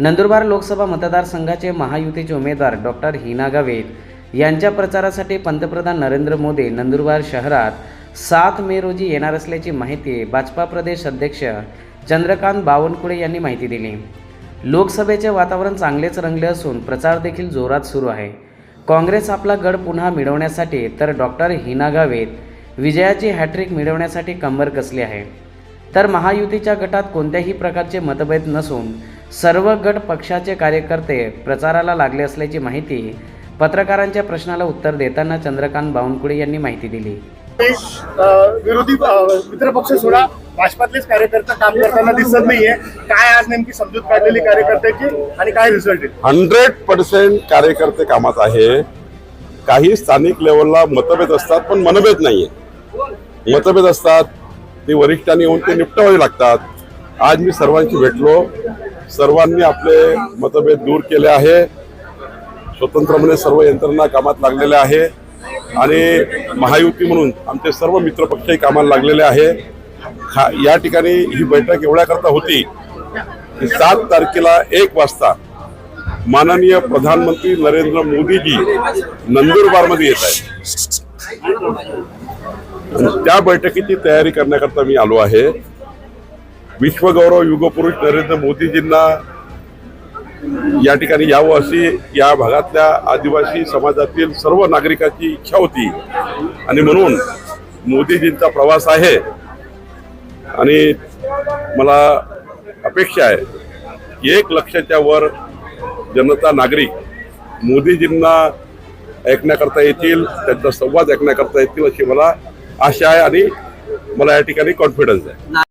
नंदुरबार लोकसभा मतदारसंघाचे महायुतीचे उमेदवार डॉक्टर हिना गावित यांच्या प्रचारासाठी पंतप्रधान नरेंद्र मोदी नंदुरबार शहरात सात मे रोजी येणार असल्याची माहिती भाजपा प्रदेश अध्यक्ष चंद्रकांत बावनकुळे यांनी माहिती दिली. लोकसभेचे वातावरण चांगलेच रंगले असून प्रचार देखील जोरात सुरू आहे. काँग्रेस आपला गड पुन्हा मिळवण्यासाठी तर डॉक्टर हिना गावित विजयाची हॅट्रिक मिळवण्यासाठी कंबर कसली आहे? तर महायुतीच्या गटात कोणत्याही प्रकारचे मतभेद नसून सर्व गट पक्षाचे कार्यकर्ते प्रचाराला लागले असल्याची माहिती पत्रकारांच्या प्रश्नाला उत्तर देताना चंद्रकांत बावनकुळे यांनी माहिती दिली. विरोधी मित्र पक्ष सोडा भाजपातलेच कार्यकर्ते काम करताना दिसत नाहीये. काय आज नेमकी समजूत काढलेली कार्यकर्त्याची आणि काय रिझल्ट आहे? हंड्रेड पर्सेंट कार्यकर्ते कामात आहे. काही स्थानिक लेवलला मतभेद असतात पण मनभेद नाहीये. मतभेद असतात ते वरिष्ठांनी येऊन ते निपटावे लागतात. आज मी सर्वांशी भेटलो. सर्वांनी आपले मतभेद दूर केले आहे. स्वतंत्रपणे सर्व यंत्रणा कामात लागलेल्या आहे. आणि महायुती म्हणून आमचे सर्व मित्रपक्षही कामाला लागलेले आहे. हा या ठिकाणी ही बैठक एवढ्याकरता होती की सात तारखेला एक वाजता माननीय प्रधानमंत्री नरेंद्र मोदीजी नंदुरबारमध्ये येत आहेत. त्या बैठकीची तयारी करण्याकरता मी आलो आहे. विश्वगौरव युगपुरुष नरेंद्र मोदीजींना या ठिकाणी यावं अशी या भागातल्या आदिवासी समाजातील सर्व नागरिकांची इच्छा होती. आणि म्हणून मोदीजींचा प्रवास आहे. आणि मला अपेक्षा आहे की एक लक्षाच्या वर जनता नागरिक मोदीजींना ऐकण्याकरता येतील त्यांचा संवाद ऐकण्याकरता येतील अशी मला आशा आहे आणि मला या ठिकाणी कॉन्फिडन्स आहे.